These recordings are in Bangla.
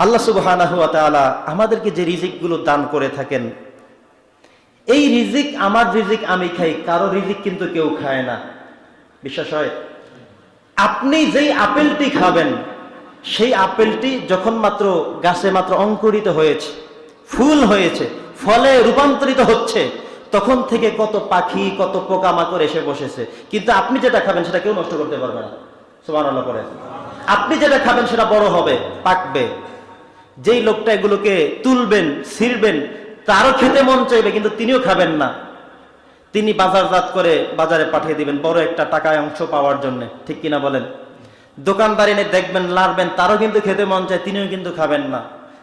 আল্লাহ সুবাহ আমাদেরকে যে রিজিকগুলো দান করে থাকেন, এই রিজিক আমার রিজিক, আমি খাই, কারও রিজিক কিন্তু কেউ খায় না। বিশ্বাস হয়? আপনি যেই আপেলটি খাবেন, সেই আপেলটি যখন মাত্র গাছে মাত্র অঙ্কুরিত হয়েছে, ফুল হয়েছে, ফলে রূপান্তরিত হচ্ছে, তখন থেকে কত পাখি, কত পোকামাকড় এসে বসেছে। কিন্তু আপনি যেটা খাবেন, সেটা কেউ নষ্ট করতে পারবে না। সুমান করে আপনি যেটা খাবেন, সেটা বড় হবে, পাকবে। যেই লোকটা এগুলোকে তুলবেন, ছিঁড়বেন, তারও খেতে মন চাইবে, কিন্তু তিনিও খাবেন না। তিনি বাজারজাত করে বাজারে পাঠিয়ে দিবেন, বড় একটা টাকায় অংশ পাওয়ার জন্য। ঠিক কিনা বলেন? দোকানদার এনে দেখবেন লাড়বেন তারও কিন্তু খেতে মন চায়, তিনিও কিন্তু খাবেন না।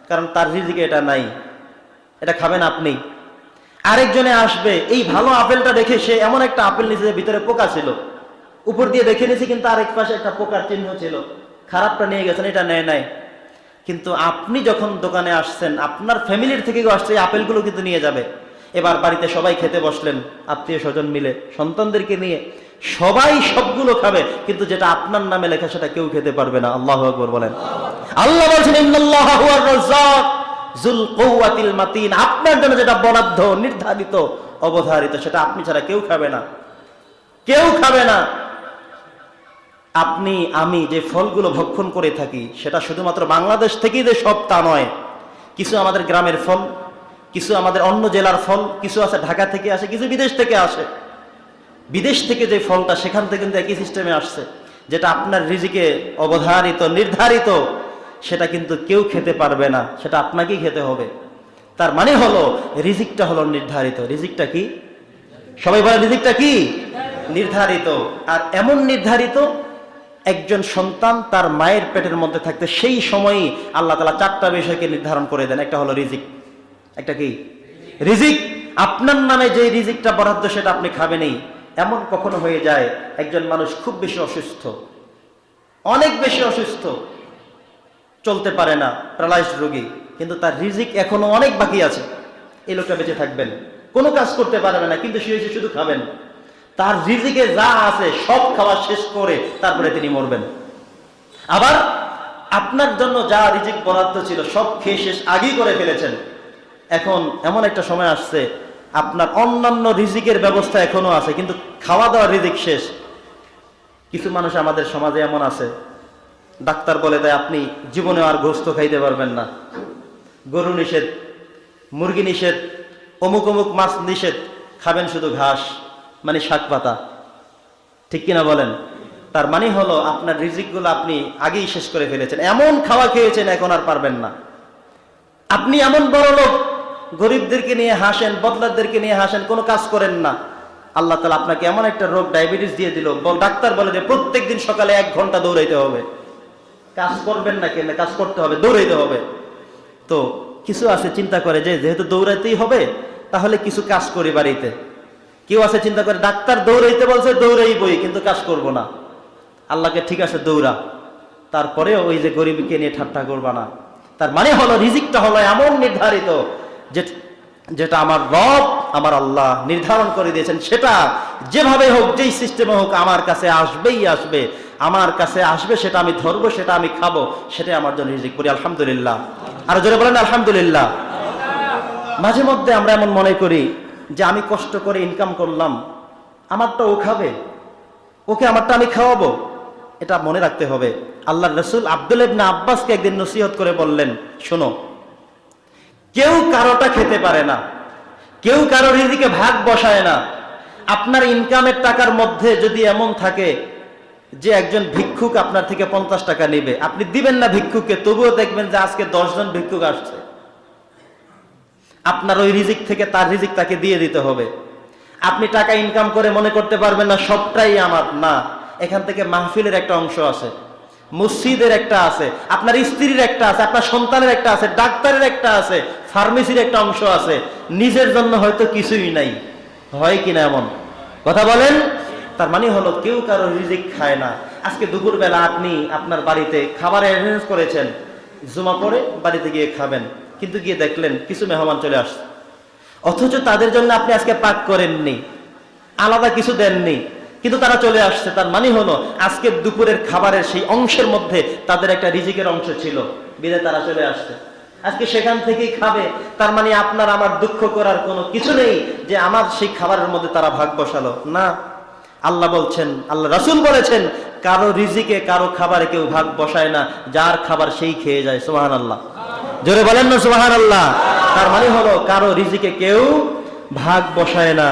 কারণ তার রিজিকে এটা নাই। এটা খাবেন আপনি। আরেকজনে আসবে, এই ভালো আপেলটা দেখে সে এমন একটা আপেল নিচে ভিতরে পোকা ছিল। উপর দিয়ে দেখে নিয়েছি, কিন্তু আরেক পাশে একটা পোকার চিহ্ন ছিল। খারাপটা নিয়ে গেছেন, এটা নেয় নাই। কিন্তু আপনি যখন দোকানে আসছেন, আপনার ফ্যামিলির থেকে আসছে, এই আপেলগুলো কিন্তু নিয়ে যাবে। এবার বাড়িতে সবাই খেতে বসলেন, আত্মীয় স্বজন মিলে, সন্তানদেরকে নিয়ে। সবাই সবগুলো খাবে, কিন্তু যেটা আপনার নামে লেখা, সেটা কেউ খেতে পারবে না। আল্লাহ আকবর বলেন। আল্লাহ বলছেন মাতিন। আপনার জন্য যেটা বরাদ্দ, নির্ধারিত, অবধারিত, সেটা আপনি ছাড়া কেউ খাবে না। কেউ খাবে না। আপনি, আমি যে ফলগুলো ভক্ষণ করে থাকি, সেটা শুধুমাত্র বাংলাদেশ থেকেই যে সব তা নয়। কিছু আমাদের গ্রামের ফল, কিছু আমাদের অন্য জেলার ফল, কিছু আছে ঢাকা থেকে আসে, কিছু বিদেশ থেকে আসে। বিদেশ থেকে যে ফলটা, সেখান থেকে কিন্তু একই সিস্টেমে আসছে, যেটা আপনার রিজিকে অবধারিত, নির্ধারিত, সেটা কিন্তু কেউ খেতে পারবে না, সেটা আপনাকেই খেতে হবে। তার মানে হলো, রিজিকটা হলো নির্ধারিত। রিজিকটা কি? সবাই বলে, রিজিকটা কি? নির্ধারিত। আর এমন নির্ধারিত একজন সন্তান তার মায়ের পেটের মধ্যে থাকতে সেই সময়ই আল্লাহ তালা চারটা বিষয়কে নির্ধারণ করে দেন। একটা হলো রিজিক, একটা কি? রিজিক। আপনার নামে যে রিজিকটা বরাদ্দ সেটা আপনি খাবেনই। এমন কখনো হয়ে যায়, একজন মানুষ খুব বেশি অসুস্থ, অনেক বেশি অসুস্থ, চলতে পারে না প্যারালাইজ রোগী, কিন্তু তার রিজিক এখনও অনেক বাকি আছে। এই লোকটা বেঁচে থাকবেন। কোনো কাজ করতে পারবে না, কিন্তু সে শুধু খাবেন। তার রিজিকে যা আছে সব খাওয়া শেষ করে তারপরে তিনি মরবেন। আবার আপনার জন্য যা রিজিক বরাদ্দ ছিল, সব খেয়ে শেষ আগেই করে ফেলেছেন। এখন এমন একটা সময় আসছে, আপনার অন্যান্য রিজিকের ব্যবস্থা এখনও আছে, কিন্তু খাওয়া দাওয়ার রিজিক শেষ। কিছু মানুষ আমাদের সমাজে এমন আছে। ডাক্তার বলে দেয়, আপনি জীবনে আর গোস্ত খাইতে পারবেন না। গরু নিষেধ, মুরগি নিষেধ, অমুক অমুক মাছ নিষেধ, খাবেন শুধু ঘাস। মানে শাক পাতা। ঠিক কিনা বলেন? তার মানে হলো আপনার রিজিকগুলো আপনি আগেই শেষ করে ফেলেছেন। এমন খাওয়া খেয়েছেন এখন আর পারবেন না। আপনি এমন বড় লোক, গরিবদেরকে নিয়ে হাসেন, বদলারদেরকে নিয়ে হাসেন, কোনো কাজ করেন না। আল্লাহ তালা আপনাকে এমন একটা রোগ, ডায়াবেটিস দিয়ে দিল। ডাক্তার বলে যে প্রত্যেক দিন সকালে এক ঘণ্টা দৌড়াইতে হবে। কাজ করবেন না কেন? কাজ করতে হবে, দৌড়াইতে হবে। তো কিছু আছে চিন্তা করে যে, যেহেতু দৌড়াইতেই হবে, তাহলে কিছু কাজ করি বাড়িতে। কেউ আছে চিন্তা করে, ডাক্তার দৌড়াইতে বলছে দৌড়াই বই কিন্তু কাজ করব না। আল্লাহকে ঠিক আছে, দৌড়া। তারপরে ওই যে গরিবকে নিয়ে ঠাট্টা করবা না। তার মানে হলো, রিজিকটা হলো এমন নির্ধারিত যে, যেটা আমার রব, আমার আল্লাহ নির্ধারণ করে দিয়েছেন। সেটা যেভাবে হোক, যেই সিস্টেমে হোক, আমার কাছে আসবেই আসবে। আমার কাছে আসবে, সেটা আমি ধরবো, সেটা আমি খাব, সেটাই আমার জন্য রিজিক করি, আলহামদুলিল্লাহ। আর জোরে বলেন, আলহামদুলিল্লাহ। মাঝে মধ্যে আমরা এমন মনে করি যে আমি কষ্ট করে ইনকাম করলাম, আমারটা ও খাবে? ওকে আমারটা আমি খাওয়াবো? এটা মনে রাখতে হবে। আল্লাহ রসুল আব্দুল ইবনা আব্বাসকে একদিন নসিহত করে বললেন, শোনো, কেউ কারোটা খেতে পারে না, কেউ কারও রিজিকে ভাগ বসায় না। আপনার ইনকামের টাকার মধ্যে যদি এমন থাকে যে একজন ভিক্ষুক আপনার থেকে পঞ্চাশ টাকা নেবে, আপনি দিবেন না ভিক্ষুককে, তবুও দেখবেন যে আজকে দশজন ভিক্ষুক আসছে। আপনার ওই রিজিক থেকে তার রিজিক তাকে দিয়ে দিতে হবে। আপনি টাকা ইনকাম করে মনে করতে পারবেন না, সবটাই আমার। না, এখান থেকে মাহফিলের একটা অংশ আছে, মসজিদের একটা আছে, আপনার স্ত্রীর একটা আছে, আপনার সন্তানের একটা আছে, ডাক্তারের একটা আছে ফার্মেসির একটা অংশ আছে। নিজের জন্য হয়তো কিছুই নাই। হয় কিনা এমন? কথা বলেন? তার মানে হলো কেউ কারও রিজিক খায় না। আজকে দুপুরবেলা আপনি আপনার বাড়িতে খাবারের অ্যারেঞ্জ করেছেন, জমা পড়ে বাড়িতে গিয়ে খাবেন। কিন্তু গিয়ে দেখলেন কিছু মেহমান চলে আসছে। অথচ তাদের জন্য আপনি আজকে পাক করেননি, আলাদা কিছু দেননি, কিন্তু তারা চলে আসছে। তার মানে হলো, আজকে দুপুরের খাবারের সেই অংশের মধ্যে তাদের একটা রিজিকের অংশ ছিল। বিদে তারা চলে আসছে। আজকে সেখান থেকেই খাবে। তার মানে আপনার আমার দুঃখ করার কোনো কিছু নেই যে আমার সেই খাবারের মধ্যে তারা ভাগ বসালো। না, আল্লাহ বলছেন, আল্লাহ রাসূল বলেছেন, কারও রিজিকে, কারও খাবারে কেউ ভাগ বসায় না। যার খাবার সেই খেয়ে যায় সোহান আল্লাহ জোরে বলেন না সুবাহান আল্লাহ তার মানে হলো কারও রিজিকে কেউ ভাগ বসায় না।